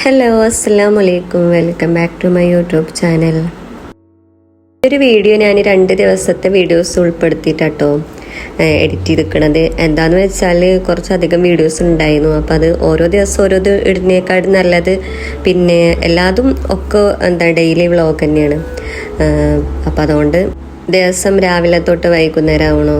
Hello അസ്സാം വലൈക്കും welcome back to my YouTube channel ഒരു വീഡിയോ ഞാൻ രണ്ട് ദിവസത്തെ വീഡിയോസ് ഉൾപ്പെടുത്തിയിട്ടോ എഡിറ്റ് ചെയ്തിരിക്കണത്. എന്താന്ന് വെച്ചാൽ കുറച്ചധികം വീഡിയോസ് ഉണ്ടായിരുന്നു. അപ്പം അത് ഓരോ ദിവസം ഓരോ ഇടുന്നേക്കാളും നല്ലത് പിന്നെ എല്ലാതും ഒക്കെ എന്താ ഡെയിലി വ്ളോഗ് തന്നെയാണ്. അപ്പം അതുകൊണ്ട് ദിവസം രാവിലെ തൊട്ട് വൈകുന്നേരം ആവണോ.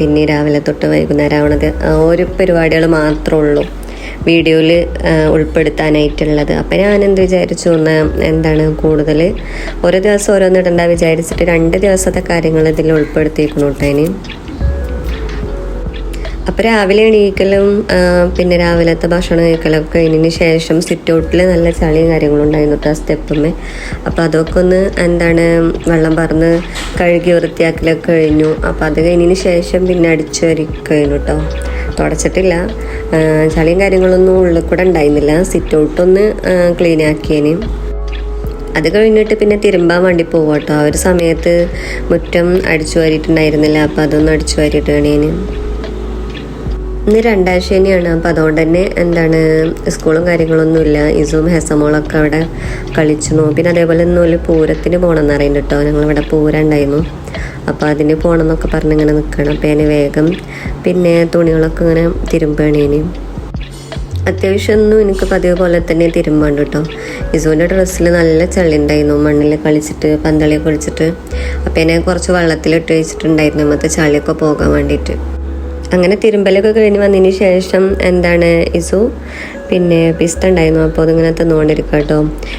പിന്നെ രാവിലെ തൊട്ട് വൈകുന്നേരം ആവണത് ഒരു പരിപാടികൾ മാത്രമേ ഉള്ളൂ. വീഡിയോയിൽ ഉൾപ്പെടുത്താനായിട്ടുള്ളത്. അപ്പം ഞാൻ എന്ത് വിചാരിച്ചു എന്ന് എന്താണ് കൂടുതൽ ഓരോ ദിവസം ഓരോന്നിടണ്ട വിചാരിച്ചിട്ട് രണ്ട് ദിവസത്തെ കാര്യങ്ങൾ ഇതിൽ ഉൾപ്പെടുത്തിയിരിക്കുന്നു കേട്ടോ ഇനി. അപ്പോൾ രാവിലെ എണീക്കലും പിന്നെ രാവിലത്തെ ഭക്ഷണം കഴിക്കലും ഒക്കെ കഴിഞ്ഞതിന് ശേഷം സിറ്റ് ഔട്ടിൽ നല്ല ചളിയും കാര്യങ്ങളും ഉണ്ടായിരുന്നു കേട്ടോ സ്റ്റെപ്പും അപ്പോൾ അതൊക്കെ ഒന്ന് എന്താണ് വെള്ളം പറന്ന് കഴുകി വൃത്തിയാക്കലൊക്കെ കഴിഞ്ഞു. അപ്പോൾ അത് കഴിഞ്ഞതിന് ശേഷം പിന്നെ അടിച്ചു വരിക്കഴിഞ്ഞു കേട്ടോ. തുടച്ചിട്ടില്ല. ചളിയും കാര്യങ്ങളൊന്നും ഉള്ളിൽ കൂടെ ഉണ്ടായിരുന്നില്ല. സിറ്റ് ഔട്ടൊന്ന് ക്ലീൻ ആക്കിയേന്. അത് കഴിഞ്ഞിട്ട് പിന്നെ തിരുമ്പാൻ വേണ്ടി പോവാം കേട്ടോ ആ ഒരു സമയത്ത് മുറ്റം അടിച്ചു വാരിയിട്ടുണ്ടായിരുന്നില്ല. അപ്പോൾ അതൊന്ന് അടിച്ചു വാരിയിട്ട് വേണേന്. ഇന്ന് രണ്ടാം ശനിയാണ്. അപ്പോൾ അതുകൊണ്ട് തന്നെ എന്താണ് സ്കൂളും കാര്യങ്ങളൊന്നുമില്ല. ഇസും ഹെസമോളൊക്കെ അവിടെ കളിച്ചു പിന്നെ അതേപോലെ ഇന്ന് ഒരു പൂരത്തിന് പോകണമെന്ന് അറിയുന്നു കേട്ടോ ഞങ്ങളിവിടെ പൂരം ഉണ്ടായിരുന്നു. അപ്പോൾ അതിന് പോകണം എന്നൊക്കെ പറഞ്ഞ് ഇങ്ങനെ നിൽക്കണം അപ്പോൾ അതിന് വേഗം പിന്നെ തുണികളൊക്കെ ഇങ്ങനെ തിരുമ്പണേന് അത്യാവശ്യം ഒന്നും എനിക്ക് പതിവ് പോലെ തന്നെ തിരുമ്പാണ്ട് കേട്ടോ ഇസുവിന്റെ ഡ്രസ്സിൽ നല്ല ചളി ഉണ്ടായിരുന്നു. മണ്ണിൽ കളിച്ചിട്ട് പന്തളി കളിച്ചിട്ട്. അപ്പം എന്നെ കുറച്ച് വെള്ളത്തിലിട്ട് വെച്ചിട്ടുണ്ടായിരുന്നു. മറ്റേ ചളിയൊക്കെ പോകാൻ വേണ്ടിയിട്ട്. അങ്ങനെ തിരുമ്പലൊക്കെ കഴിഞ്ഞ് വന്നതിന് ശേഷം എന്താണ് ഇസു? പിന്നെ പിസ്ത ഉണ്ടായിരുന്നു. അപ്പോൾ അതിങ്ങനെ തന്നുകൊണ്ടിരിക്കുക കേട്ടോ.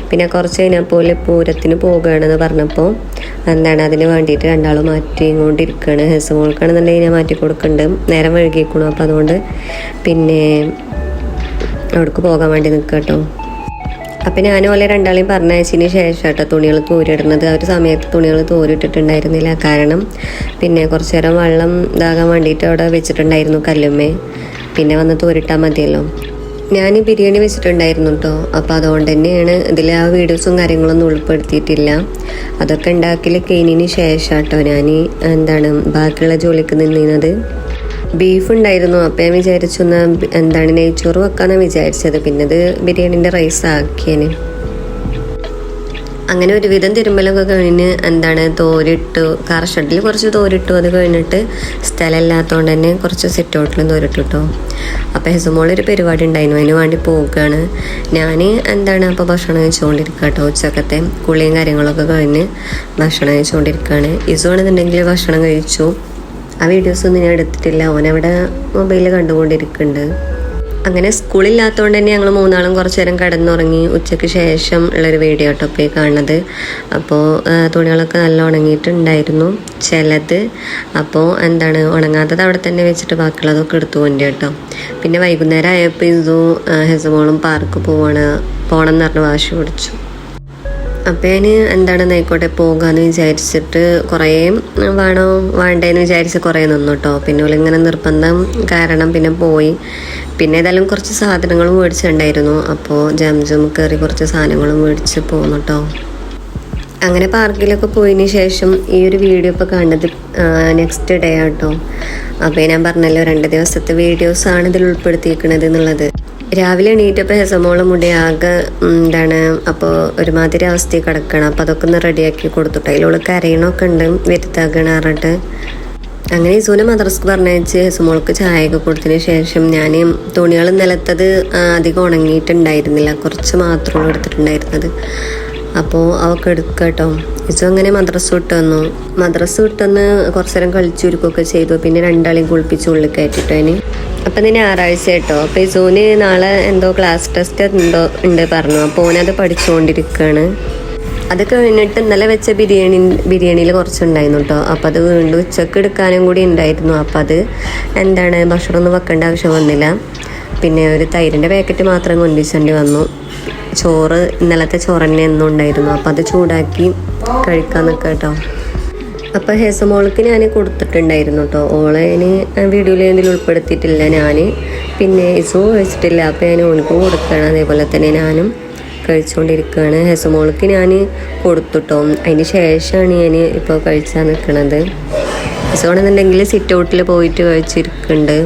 പിന്നെ കുറച്ച് കഴിഞ്ഞപ്പോൾ പൂരത്തിന് പോകുകയാണെന്ന് പറഞ്ഞപ്പോൾ എന്താണ് അതിന് വേണ്ടിയിട്ട് രണ്ടാളും മാറ്റിക്കൊണ്ടിരിക്കുകയാണ് ഹെസ് മോൾക്കാണെന്നുണ്ടെങ്കിൽ ഞാൻ മാറ്റി കൊടുക്കുന്നുണ്ട്. നേരം വഴുകിയിരിക്കണം അപ്പോൾ അതുകൊണ്ട് പിന്നെ അവിടേക്ക് പോകാൻ വേണ്ടി നിൽക്കുക കേട്ടോ. അപ്പം ഞാൻ ഓലെ രണ്ടാളെയും പറഞ്ഞയച്ചതിന് ശേഷം കേട്ടോ തുണികൾ തോരിയിടുന്നത് ആ ഒരു സമയത്ത് തുണികൾ തോരിട്ടിട്ടുണ്ടായിരുന്നില്ല കാരണം പിന്നെ കുറച്ചു നേരം വെള്ളം ഇതാകാൻ വേണ്ടിയിട്ട് അവിടെ വെച്ചിട്ടുണ്ടായിരുന്നു കല്ലുമ്മേ. പിന്നെ വന്ന് തോരിട്ടാൽ മതിയല്ലോ. ഞാൻ ബിരിയാണി വെച്ചിട്ടുണ്ടായിരുന്നു കേട്ടോ അപ്പോൾ അതുകൊണ്ട് തന്നെയാണ് ഇതിൽ ആ വീഡിയോസും കാര്യങ്ങളൊന്നും ഉൾപ്പെടുത്തിയിട്ടില്ല. അതൊക്കെ ഉണ്ടാക്കൽ കഴിഞ്ഞതിന് ശേഷം കേട്ടോ ഞാൻ എന്താണ് ബാക്കിയുള്ള ജോലിക്ക് നിന്നിരുന്നത്. ബീഫ് ഉണ്ടായിരുന്നു അപ്പം ഞാൻ വിചാരിച്ചു ഒന്ന് എന്താണ് നെയ്ച്ചോറ് വെക്കാന്നാണ് വിചാരിച്ചത്. പിന്നെ അത് ബിരിയാണിന്റെ റൈസ് ആക്കിയേന്. അങ്ങനെ ഒരുവിധം തിരുമ്പലൊക്കെ കഴിഞ്ഞ് എന്താണ് തോരിട്ടു കാർ ഷെഡിൽ കുറച്ച് തോരിട്ടു. അത് കഴിഞ്ഞിട്ട് സ്ഥലമില്ലാത്തതുകൊണ്ട് തന്നെ കുറച്ച് സിറ്റ് ഔട്ടിലും തോരിട്ടു കേട്ടോ അപ്പോൾ ഹെസുമോളൊരു പരിപാടി ഉണ്ടായിരുന്നു. അതിന് വേണ്ടി പോവുകയാണ്. ഞാൻ എന്താണ് അപ്പോൾ ഭക്ഷണം കഴിച്ചുകൊണ്ടിരിക്കുക കേട്ടോ ഉച്ചക്കത്തെ. കുളിയും കാര്യങ്ങളൊക്കെ കഴിഞ്ഞ് ഭക്ഷണം കഴിച്ചുകൊണ്ടിരിക്കുകയാണ് ഇസു ആണെന്നുണ്ടെങ്കിൽ ഭക്ഷണം കഴിച്ചു. ആ വീഡിയോസ് ഒന്നും ഞാൻ എടുത്തിട്ടില്ല. ഓനവിടെ മൊബൈലിൽ കണ്ടുകൊണ്ടിരിക്കുന്നുണ്ട്. അങ്ങനെ സ്കൂളില്ലാത്തതുകൊണ്ട് തന്നെ ഞങ്ങൾ മൂന്നാളും കുറച്ച് നേരം കിടന്നുറങ്ങി ഉച്ചയ്ക്ക് ശേഷം ഉള്ളൊരു വീഡിയോ ടോപ്പേ കാണുന്നത്. അപ്പോൾ തുണികളൊക്കെ നല്ല ഉണങ്ങിയിട്ടുണ്ടായിരുന്നു. ചിലത് അപ്പോൾ എന്താണ് ഉണങ്ങാത്തത് അവിടെ തന്നെ വെച്ചിട്ട് ബാക്കിയുള്ളതൊക്കെ എടുത്തു കൊണ്ട് കേട്ടോ പിന്നെ വൈകുന്നേരം ആയപ്പോൾ ഇതു ഹെസമോളും പാർക്ക് പോവാണ് പോകണം എന്ന് പറഞ്ഞ് വാശി പിടിച്ചു. അപ്പം ഞാൻ എന്താണെന്ന് ആയിക്കോട്ടെ പോകാമെന്ന് വിചാരിച്ചിട്ട് കുറേ വേണോ വേണ്ടേന്ന് വിചാരിച്ച് കുറേ നിന്നു കേട്ടോ പിന്നെ ഇങ്ങനെ നിർബന്ധം കാരണം പിന്നെ പോയി. പിന്നെ ഏതായാലും കുറച്ച് സാധനങ്ങളും മേടിച്ചിട്ടുണ്ടായിരുന്നു. അപ്പോൾ ജംജും കയറി കുറച്ച് സാധനങ്ങളും മേടിച്ച് പോന്നു കേട്ടോ അങ്ങനെ പാർക്കിലൊക്കെ പോയതിന് ശേഷം ഈ ഒരു വീഡിയോ ഇപ്പോൾ കണ്ടത് നെക്സ്റ്റ് ഡേ ആട്ടോ. അപ്പോൾ ഞാൻ പറഞ്ഞല്ലോ രണ്ട് ദിവസത്തെ വീഡിയോസാണ് ഇതിൽ ഉൾപ്പെടുത്തിയിരിക്കുന്നത് എന്നുള്ളത്. രാവിലെ എണീറ്റപ്പോൾ ഹെസമോളെ മുടി ആകെ എന്താണ് അപ്പോൾ ഒരുമാതിരി അവസ്ഥയിൽ കിടക്കണം. അപ്പോൾ അതൊക്കെ ഒന്ന് റെഡിയാക്കി കൊടുത്തുട്ടോ അതിലുള്ള കരയണമൊക്കെ ഉണ്ട് വരുത്താക്കണം പറഞ്ഞിട്ട്. അങ്ങനെ ഇസൂനെ മദ്രസ്ക്ക് പറഞ്ഞയച്ച് ചായ ചായയൊക്കെ കൊടുത്തതിന് ശേഷം ഞാൻ തുണികൾ നിലത്തത് അധികം ഉണങ്ങിയിട്ടുണ്ടായിരുന്നില്ല. കുറച്ച് മാത്രമേ എടുത്തിട്ടുണ്ടായിരുന്നത്. അപ്പോൾ അവൾക്ക് എടുക്കുക കേട്ടോ ഇച്ചു അങ്ങനെ മദ്രസ് വിട്ട് വന്നു. മദ്രസ് വിട്ടെന്ന് കുറച്ച് നേരം കളിച്ചുരുക്കൊക്കെ ചെയ്തു. പിന്നെ രണ്ടാളെയും കുളിപ്പിച്ച് ഉള്ളിൽ കയറ്റിട്ടോ ഇനി. അപ്പം ഇന്ന് ഞായറാഴ്ച കേട്ടോ. അപ്പോൾ ഇസോന് നാളെ എന്തോ ക്ലാസ് ടെസ്റ്റ് എന്തോ ഉണ്ട് പറഞ്ഞു. അപ്പോൾ ഓനത് പഠിച്ചുകൊണ്ടിരിക്കുകയാണ് അത് കഴിഞ്ഞിട്ട് ഇന്നലെ വെച്ച ബിരിയാണി ബിരിയാണിയിൽ കുറച്ചുണ്ടായിരുന്നു കേട്ടോ. അപ്പോൾ അത് വീണ്ടും ഉച്ചയ്ക്ക് എടുക്കാനും കൂടി ഉണ്ടായിരുന്നു. അപ്പോൾ അത് എന്താണ്? ഭക്ഷണമൊന്നും വെക്കേണ്ട ആവശ്യം വന്നില്ല. പിന്നെ ഒരു തൈരിന്റെ പാക്കറ്റ് മാത്രം കൊണ്ടിച്ചേണ്ടി വന്നു. ചോറ് ഇന്നലത്തെ ചോറ് തന്നെ എന്നും ഉണ്ടായിരുന്നു. അപ്പം അത് ചൂടാക്കി കഴിക്കാൻ നിൽക്കാം കേട്ടോ. അപ്പോൾ ഹെസമോൾക്ക് ഞാൻ കൊടുത്തിട്ടുണ്ടായിരുന്നു കേട്ടോ. ഓളെ ഞാൻ വീഡിയോയിൽ എന്തെങ്കിലും ഉൾപ്പെടുത്തിയിട്ടില്ല ഞാൻ പിന്നെ ഇസോ വെച്ചിട്ടില്ല അപ്പോൾ ഞാൻ ഓൾക്ക് കൊടുക്കണം. അതേപോലെ തന്നെ ഞാനും കഴിച്ചുകൊണ്ടിരിക്കുകയാണ് ഹെസമോൾക്ക് ഞാൻ കൊടുത്തുട്ടോ അതിന് ശേഷമാണ് ഞാൻ ഇപ്പോൾ കഴിച്ചാൽ നിൽക്കുന്നത് ഹെസോണെന്നുണ്ടെങ്കിൽ സിറ്റ് ഔട്ടിൽ പോയിട്ട് കഴിച്ചിരിക്കുന്നുണ്ട്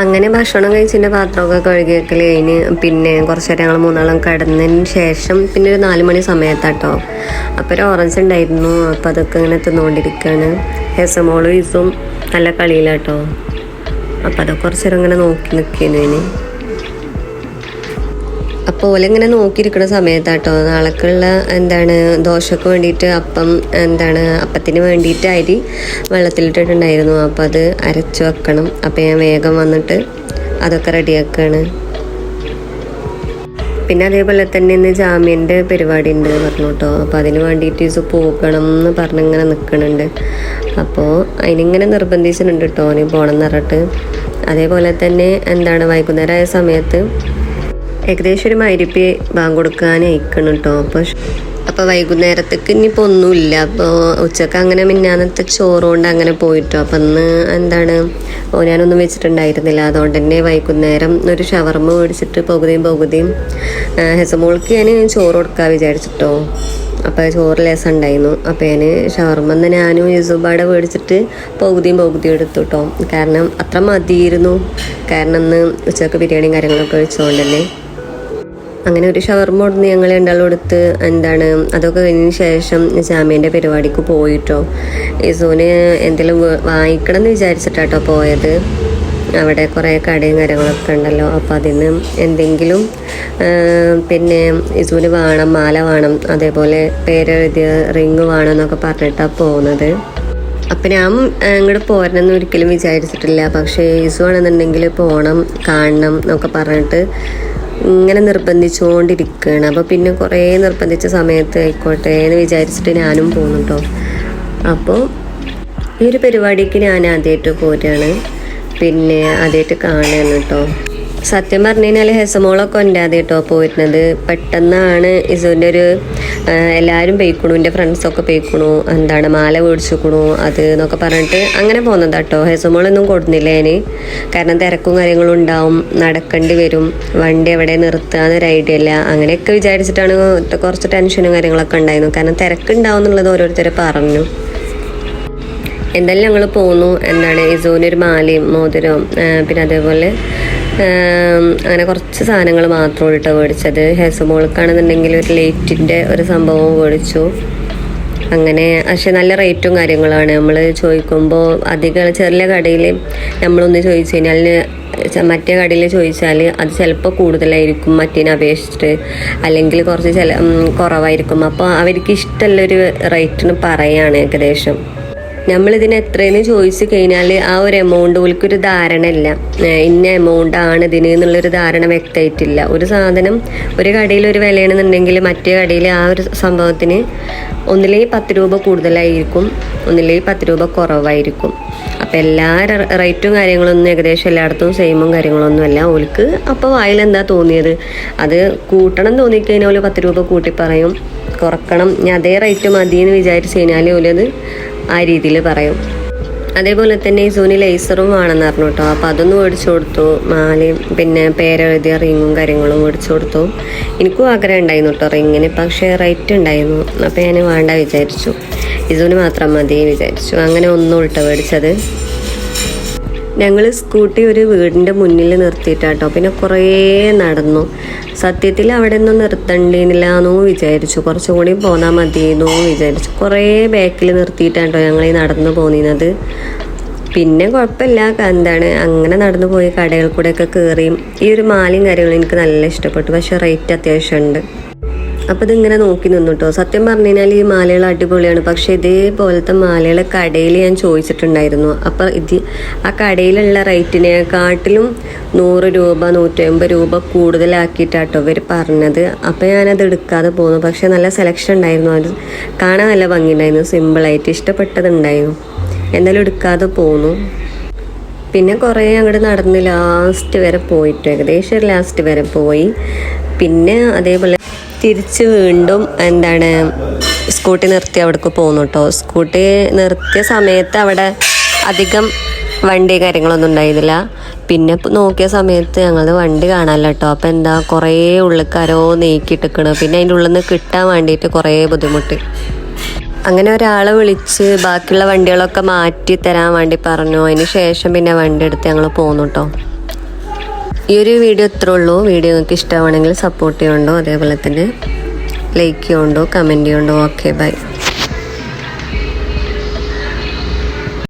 അങ്ങനെ ഭക്ഷണം കഴിച്ചതിന്റെ പാത്രമൊക്കെ കഴുകി വെക്കൽ കഴിഞ്ഞ് പിന്നെ കുറച്ച് നേരം ഞങ്ങൾ മൂന്നാളും കിടന്നതിന് ശേഷം പിന്നെ ഒരു നാല് മണി സമയത്താട്ടോ. അപ്പോൾ ഒരു ഓറഞ്ച് ഉണ്ടായിരുന്നു. അപ്പോൾ അതൊക്കെ ഇങ്ങനെ തിന്നുകൊണ്ടിരിക്കുകയാണ് ഹെസമോളും ഇസും നല്ല കളിയിലാട്ടോ. അപ്പോൾ അതൊക്കെ കുറച്ച് നേരം ഇങ്ങനെ നോക്കി നിൽക്കുന്നു ഇനി. അപ്പോൾ ഓലിങ്ങനെ നോക്കിയിരിക്കുന്ന സമയത്താട്ടോ. നാളേക്കുള്ള എന്താണ് ദോശക്ക് വേണ്ടിയിട്ട് അപ്പം എന്താണ് അപ്പത്തിന് വേണ്ടിയിട്ട് അരി വെള്ളത്തിലിട്ടിട്ടുണ്ടായിരുന്നു. അപ്പോൾ അത് അരച്ചു വെക്കണം. അപ്പോൾ ഞാൻ വേഗം വന്നിട്ട് അതൊക്കെ റെഡിയാക്കുകയാണ് പിന്നെ അതേപോലെ തന്നെ ഇന്ന് ജാമ്യന്റെ പരിപാടി ഉണ്ട് പറഞ്ഞു കേട്ടോ അപ്പോൾ അതിന് വേണ്ടിയിട്ട് ഇത് പോകണം എന്ന് പറഞ്ഞിങ്ങനെ നിൽക്കുന്നുണ്ട് അപ്പോൾ അതിനിങ്ങനെ നിർബന്ധിച്ചിട്ടുണ്ട് കേട്ടോ നീ പോകണം എന്ന് പറഞ്ഞിട്ട്. അതേപോലെ തന്നെ എന്താണ് വൈകുന്നേരമായ സമയത്ത് ഏകദേശം ഒരു മൈരിപ്പി ബാങ്ക് കൊടുക്കാൻ അയക്കണം കേട്ടോ അപ്പോൾ അപ്പോൾ വൈകുന്നേരത്തേക്ക് ഇനിയിപ്പോൾ ഒന്നുമില്ല. അപ്പോൾ ഉച്ചയ്ക്ക് അങ്ങനെ മിന്നാന്നത്തെ ചോറുകൊണ്ട് അങ്ങനെ പോയിട്ടോ. അപ്പം അന്ന് എന്താണ്? ഓ ഞാനൊന്നും വെച്ചിട്ടുണ്ടായിരുന്നില്ല. അതുകൊണ്ട് തന്നെ വൈകുന്നേരം ഒരു ഷവർമ്മ മേടിച്ചിട്ട് പകുതിയും പകുതിയും ഹെസമോൾക്ക് ഞാൻ ചോറ് കൊടുക്കാൻ വിചാരിച്ചിട്ടോ. അപ്പോൾ ചോറ് ലേസം ഉണ്ടായിരുന്നു. അപ്പോൾ ഞാൻ ഷവർമ്മ എന്ന് ഞാനും യസുബാടെ മേടിച്ചിട്ട് പകുതിയും പകുതിയും എടുത്തു കേട്ടോ കാരണം അത്ര മതിയിരുന്നു. കാരണം ഇന്ന് ഉച്ചയ്ക്ക് ബിരിയാണിയും കാര്യങ്ങളൊക്കെ കഴിച്ചുകൊണ്ട് തന്നെ. അങ്ങനെ ഒരു ഷവർമ കൊടുന്ന് ഞങ്ങൾ രണ്ടാളും എന്താണ് അതൊക്കെ കഴിഞ്ഞതിന് ശേഷം ജാമ്യന്റെ പരിപാടിക്ക് പോയിട്ടോ. ഇസൂന് എന്തെങ്കിലും വാങ്ങിക്കണം എന്ന് വിചാരിച്ചിട്ടാട്ടോ പോയത്. അവിടെ കുറേ കടയും കാര്യങ്ങളൊക്കെ ഉണ്ടല്ലോ. അപ്പോൾ അതിന് എന്തെങ്കിലും പിന്നെ ഇസൂന് വേണം മാല വേണം അതേപോലെ പേരെഴുതിയ റിങ് വേണം എന്നൊക്കെ പറഞ്ഞിട്ടാണ് പോകുന്നത് അപ്പം ഞാൻ ഇങ്ങോട്ട് പോരണമെന്ന് ഒരിക്കലും വിചാരിച്ചിട്ടില്ല. പക്ഷേ ഇസു ആണെന്നുണ്ടെങ്കിൽ പോകണം കാണണം എന്നൊക്കെ പറഞ്ഞിട്ട് ഇങ്ങനെ നിർബന്ധിച്ചുകൊണ്ടിരിക്കുകയാണ് അപ്പോൾ പിന്നെ കുറേ നിർബന്ധിച്ച സമയത്ത് ആയിക്കോട്ടെ എന്ന് വിചാരിച്ചിട്ട് ഞാനും പോകുന്നു കേട്ടോ അപ്പോൾ ഈ ഒരു പരിപാടിക്ക് ഞാൻ ആദ്യമായിട്ട് പോരുകയാണ് പിന്നെ ആദ്യമായിട്ട് കാണുകയാണ് കേട്ടോ. സത്യം പറഞ്ഞു കഴിഞ്ഞാൽ ഹെസമോളൊക്കെ ഉണ്ടാതെ കേട്ടോ പോയിരുന്നത്. പെട്ടെന്നാണ് ഇസുവിന്റെ ഒരു എല്ലാവരും പെയ്ക്കണു എന്റെ ഫ്രണ്ട്സൊക്കെ പെയ്ക്കണു എന്താണ് മാല മേടിച്ചിക്കണു അത് എന്നൊക്കെ പറഞ്ഞിട്ട് അങ്ങനെ പോകുന്നത് കേട്ടോ ഹെസമോളൊന്നും കൊടുന്നില്ല അതിന് കാരണം തിരക്കും കാര്യങ്ങളും ഉണ്ടാവും നടക്കേണ്ടി വരും വണ്ടി എവിടെ നിർത്തുക എന്നൊരു ഐഡിയ ഇല്ല. അങ്ങനെയൊക്കെ വിചാരിച്ചിട്ടാണ് കുറച്ച് ടെൻഷനും കാര്യങ്ങളൊക്കെ ഉണ്ടായിരുന്നു. കാരണം തിരക്കുണ്ടാവും എന്നുള്ളത് ഓരോരുത്തർ പറഞ്ഞു. എന്തായാലും ഞങ്ങൾ പോന്നു. എന്താണ് ഇസോനൊരു മാലയും മോതിരവും പിന്നെ അതേപോലെ അങ്ങനെ കുറച്ച് സാധനങ്ങൾ മാത്രം ഇട്ടോ മേടിച്ചത്. ഹെസമോൾക്കാണെന്നുണ്ടെങ്കിൽ ഒരു ലൈറ്റിന്റെ ഒരു സംഭവം മേടിച്ചു. അങ്ങനെ പക്ഷെ നല്ല റേറ്റും കാര്യങ്ങളാണ്. നമ്മൾ ചോദിക്കുമ്പോൾ അധികം ചെറിയ കടയിൽ നമ്മളൊന്ന് ചോദിച്ചു കഴിഞ്ഞാൽ മറ്റേ കടയിൽ ചോദിച്ചാൽ അത് ചിലപ്പോൾ കൂടുതലായിരിക്കും മറ്റേനെ അപേക്ഷിച്ചിട്ട്. അല്ലെങ്കിൽ കുറച്ച് ചില കുറവായിരിക്കും. അപ്പോൾ അവർക്ക് ഇഷ്ടമുള്ളൊരു റേറ്റിന് പറയാണ് ഏകദേശം. നമ്മളിതിന് എത്രയെന്ന് ചോദിച്ചു കഴിഞ്ഞാൽ ആ ഒരു എമൗണ്ട് ഒരു ധാരണ ഇല്ല ഇന്ന എമൗണ്ട് ആണ് ഇതിന് എന്നുള്ളൊരു ധാരണ വ്യക്തമായിട്ടില്ല. ഒരു സാധനം ഒരു കടയിൽ ഒരു വിലയാണെന്നുണ്ടെങ്കിൽ മറ്റേ കടയിൽ ആ ഒരു സംഭവത്തിന് ഒന്നിലേ പത്ത് രൂപ കൂടുതലായിരിക്കും ഒന്നിലേ പത്ത് രൂപ കുറവായിരിക്കും. അപ്പം എല്ലാ റേറ്റും കാര്യങ്ങളൊന്നും ഏകദേശം എല്ലായിടത്തും സെയിമും കാര്യങ്ങളൊന്നും അല്ല. ഓൽക്ക് അപ്പോൾ വായിൽ എന്താ തോന്നിയത്? അത് കൂട്ടണം തോന്നിക്കഴിഞ്ഞാൽ ഓൽ പത്ത് രൂപ കൂട്ടി പറയും. കുറക്കണം ഞാൻ അതേ റേറ്റ് മതി എന്ന് വിചാരിച്ചു കഴിഞ്ഞാൽ ഓലത് ആ രീതിയിൽ പറയും. അതേപോലെ തന്നെ ഈ സോനി ലേസറും വേണമെന്ന് പറഞ്ഞു കേട്ടോ. അപ്പോൾ അതൊന്നും മേടിച്ചു കൊടുത്തു. മാലയും പിന്നെ പേരെഴുതിയ റിങ്ങും കാര്യങ്ങളും മേടിച്ചു കൊടുത്തു. എനിക്കും ആഗ്രഹം ഉണ്ടായിരുന്നു കേട്ടോ റിങ്ങിന്. പക്ഷേ റേറ്റ് ഉണ്ടായിരുന്നു. അപ്പോൾ ഞാൻ വേണ്ട വിചാരിച്ചു. ഇസോന് മാത്രം മതി വിചാരിച്ചു. അങ്ങനെ ഒന്നും ഉൾട്ട മേടിച്ചത്. ഞങ്ങൾ സ്കൂട്ടി ഒരു വീടിന്റെ മുന്നിൽ നിർത്തിയിട്ടാട്ടോ. പിന്നെ കുറേ നടന്നു. സത്യത്തിൽ അവിടെ ഒന്നും നിർത്തണ്ടേനില്ല എന്നോ വിചാരിച്ചു. കുറച്ചും കൂടി പോന്നാൽ മതിയെന്നോ വിചാരിച്ചു. കുറേ ബാക്കിൽ നിർത്തിയിട്ടാട്ടോ ഞങ്ങൾ ഈ നടന്നു പോന്നിരുന്നത് പിന്നെ കുഴപ്പമില്ല. എന്താണ് അങ്ങനെ നടന്നു പോയി കടകൾ കൂടെയൊക്കെ കയറിയും ഈ ഒരു മാലയും കാര്യങ്ങളും എനിക്ക് നല്ല ഇഷ്ടപ്പെട്ടു. പക്ഷേ റേറ്റ് അത്യാവശ്യം ഉണ്ട് അപ്പോൾ ഇതിങ്ങനെ നോക്കി നിന്നു കേട്ടോ സത്യം പറഞ്ഞു കഴിഞ്ഞാൽ ഈ മാലകൾ അടിപൊളിയാണ്. പക്ഷേ ഇതേപോലത്തെ മാലകൾ കടയിൽ ഞാൻ ചോദിച്ചിട്ടുണ്ടായിരുന്നു. അപ്പോൾ ഇത് ആ കടയിലുള്ള റേറ്റിനെക്കാട്ടിലും നൂറ് രൂപ നൂറ്റമ്പത് രൂപ കൂടുതലാക്കിയിട്ടാട്ടോ ഇവർ പറഞ്ഞത്. അപ്പോൾ ഞാനത് എടുക്കാതെ പോന്നു. പക്ഷേ നല്ല സെലക്ഷൻ ഉണ്ടായിരുന്നു. അത് കാണാൻ നല്ല ഭംഗിയുണ്ടായിരുന്നു. സിമ്പിളായിട്ട് ഇഷ്ടപ്പെട്ടതുണ്ടായിരുന്നു. എന്തായാലും എടുക്കാതെ പോന്നു. പിന്നെ കുറേ അങ്ങോട്ട് നടന്ന് ലാസ്റ്റ് വരെ പോയിട്ട്. ഏകദേശം ലാസ്റ്റ് വരെ പോയി. പിന്നെ അതേപോലെ തിരിച്ച് വീണ്ടും എന്താണ് സ്കൂട്ടി നിർത്തി അവിടേക്ക് പോകുന്നു കേട്ടോ സ്കൂട്ടി നിർത്തിയ സമയത്ത് അവിടെ അധികം വണ്ടി കാര്യങ്ങളൊന്നും ഉണ്ടായിരുന്നില്ല. പിന്നെ നോക്കിയ സമയത്ത് ഞങ്ങൾ വണ്ടി കാണാനല്ല കേട്ടോ അപ്പം എന്താ കുറേ ഉള്ളിക്കാരോ നീക്കിയിട്ടിക്കണ്. പിന്നെ അതിന്റെ ഉള്ളിൽ നിന്ന് കിട്ടാൻ വേണ്ടിയിട്ട് കുറേ ബുദ്ധിമുട്ട്. അങ്ങനെ ഒരാളെ വിളിച്ച് ബാക്കിയുള്ള വണ്ടികളൊക്കെ മാറ്റി തരാൻ വേണ്ടി പറഞ്ഞു. അതിന് ശേഷം പിന്നെ വണ്ടി എടുത്ത് ഞങ്ങൾ പോന്നു കേട്ടോ ഈ ഒരു വീഡിയോ ഇത്രേ ഉള്ളൂ. വീഡിയോ നിങ്ങൾക്ക് ഇഷ്ടമാണെങ്കിൽ സപ്പോർട്ട് ചെയ്യുന്നുണ്ടോ അതേപോലെ തന്നെ ലൈക്ക് ചെയ്യുന്നുണ്ടോ കമന്റ് ചെയ്യുന്നുണ്ടോ ഓക്കെ ബൈ